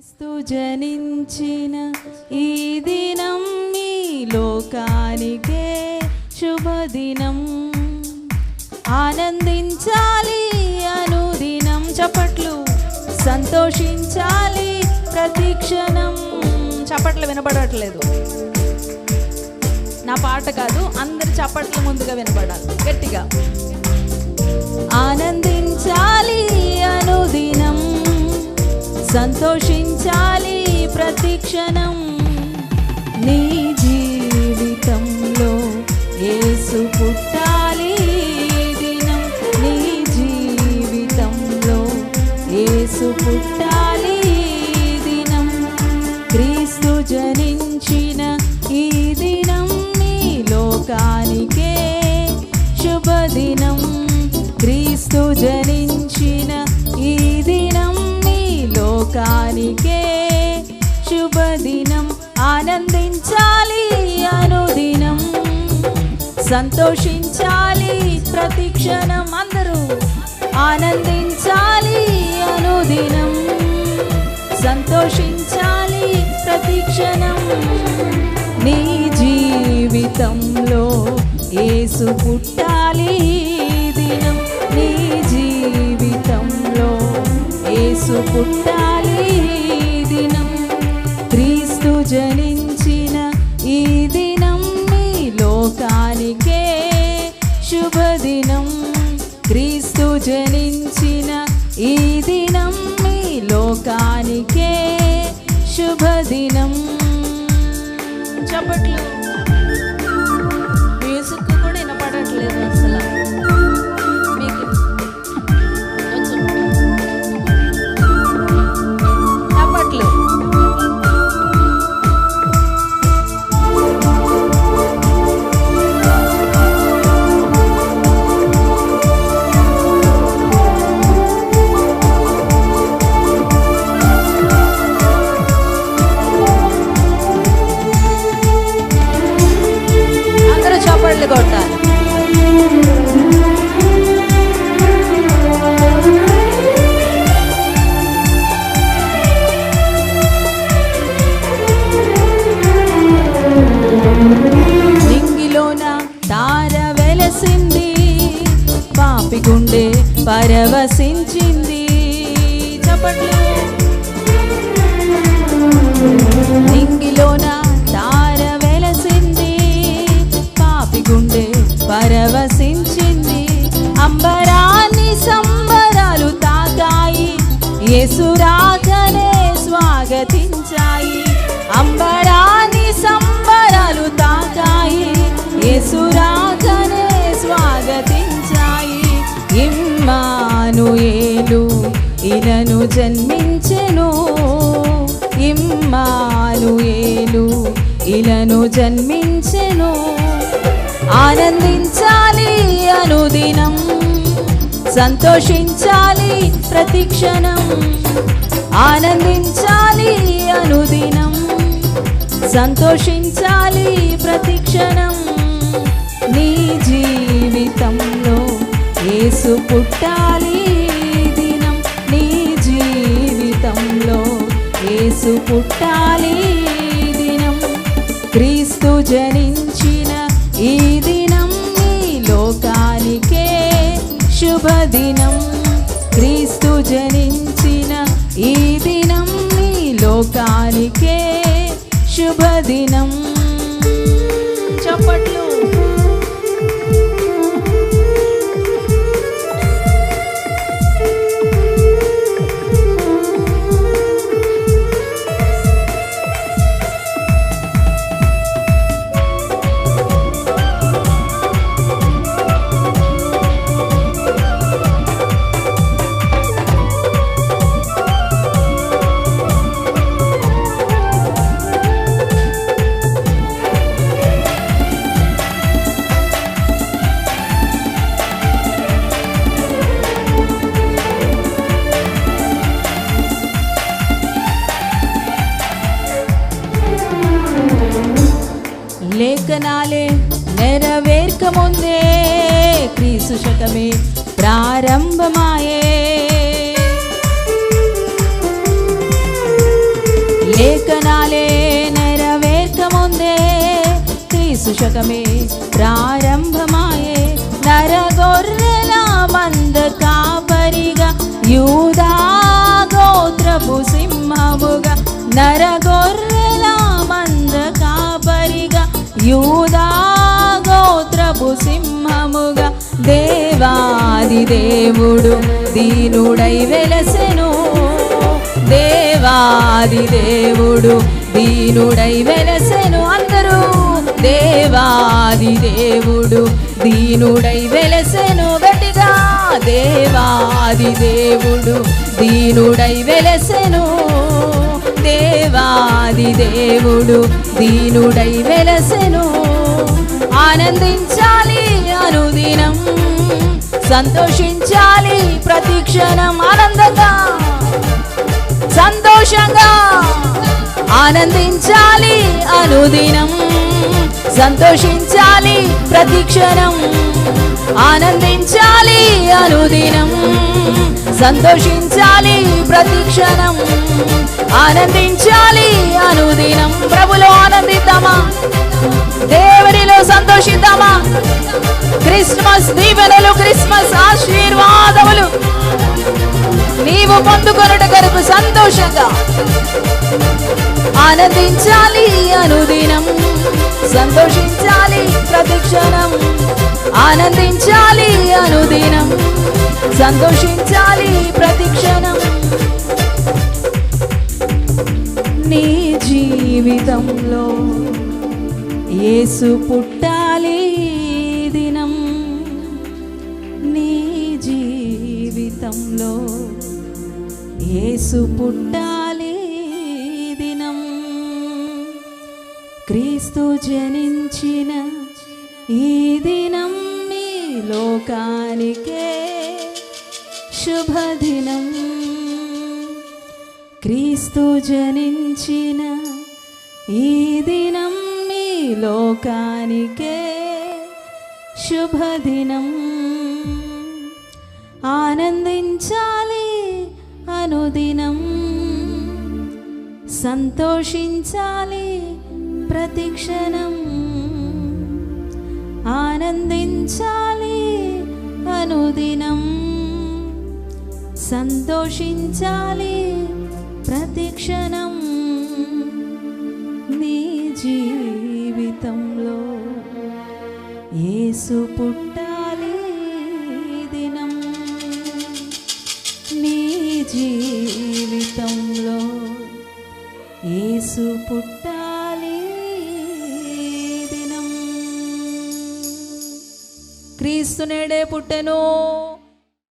క్రీస్తు జనించిన ఈ దినం ఈ లోకానికే శుభదినం. ఆనందించాలి అనుదినం చప్పట్లు సంతోషించాలి ప్రతిక్షణం చప్పట్లు వినపడట్లేదు. నా పాట కాదు అందరి చప్పట్లు ముందుగా వినపడాలి. గట్టిగా. ఆనందించాలి అనుదినం సంతోషించాలి ప్రతిక్షణం నీ జీవితంలో ఏసు పుట్టాలి దినం. నీ జీవితంలో ఏసు పుట్టాలి దినం. క్రీస్తు జనించిన ఈ దినం నీ లోకానికే శుభదినం. క్రీస్తు జనించిన లోకానికే శుభదినం. ఆనందించాలి అనుదినం. సంతోషించాలి ప్రతిక్షణం అందరూ. ఆనందించాలి అనుదినం. సంతోషించాలి ప్రతిక్షణం నీ జీవితంలో ఏసు పుట్టాలి దినం. నీ జీవితంలో ఏసు పుట్టాలి క్రీస్తు జనించిన ఈ దినం మీ లోకానికే శుభదినం. క్రీస్తు జనించిన ఈ దినం మీ లోకానికే శుభదినం. చప్పట్లు పరవశించింది. చప్పట్లు. నింగిలోన తార వెలసింది. పాపి గుండె పరవశించింది. అంబరాన్ని సంబరాలు తాకాయి. యేసురా జన్మించెను. ఆనందించాలి అనుదినం. సంతోషించాలి ప్రతిక్షణం ఆనందించాలి అనుదినం. సంతోషించాలి ప్రతిక్షణం నీ జీవితంలో ఏసు పుట్టాలి దినం. నీ జీవితంలో ఏసు పుట్టాలి క్రీస్తు జనించిన లేఖనాలే నెరవేర్క ముందే క్రీస్తు శకమే ప్రారంభమాయే. లేఖనాలే నెరవేర్కముందే క్రీస్తు శకమే ప్రారంభమాయే. నరగొర్రెల మంద కాపరిగా యూదా గోత్రపు సింహముగా నరగొర్రెల సింహముగా దేవాది దేవుడు దీనుడై వెలసెను. దేవాది దేవుడు దీనుడై వెలసెను. అందరూ దేవాది దేవుడు దీనుడై వెలసెను. గట్టిగా దేవాది దేవుడు దీనుడై వెలసెను. దేవాది దేవుడు దీనుడై వెలసెను. ఆనందించాలి అనుదినం సంతోషించాలి ప్రతిక్షణం ఆనందంగా సంతోషంగా ఆనందించాలి అనుదినం సంతోషించాలి ప్రతిక్షణం ఆనందించాలి అనుదినం. సంతోషించాలి ప్రతిక్షణం ఆనందించాలి అనుదినం. ప్రభులో ఆనందిద్దామా? దేవునిలో సంతోషిద్దామా? క్రిస్మస్ దీవెనలు క్రిస్మస్ ఆశీర్వాదములు నీవు పొందుకొనుట కొరకు సంతోషంగా ఆనందించాలి అనుదినం. సంతోషించాలి ప్రతిక్షణం ఆనందించాలి అనుదినం. సంతోషించాలి ప్రతిక్షణం నీ జీవితంలో యేసు పుట్టాలి దినం. నీ జీవితంలో యేసు పుట్టాలి దినం. క్రీస్తు జనించిన ఈ దినం మీ లోకానికే శుభదినం. క్రీస్తు జనించిన ఈ దినం మీ లోకానికే శుభదినం. ఆనందించాలి అనుదినం. సంతోషించాలి ప్రతిక్షణం ఆనందించాలి అనుదినం. సంతోషించాలి ప్రతిక్షణం నీ జీవితంలో. ఏసు పుట్టాలి దినం నీ జీవితంలో. ఏసు పుట్టాలి దినం. క్రీస్తు నేడే పుట్టెను.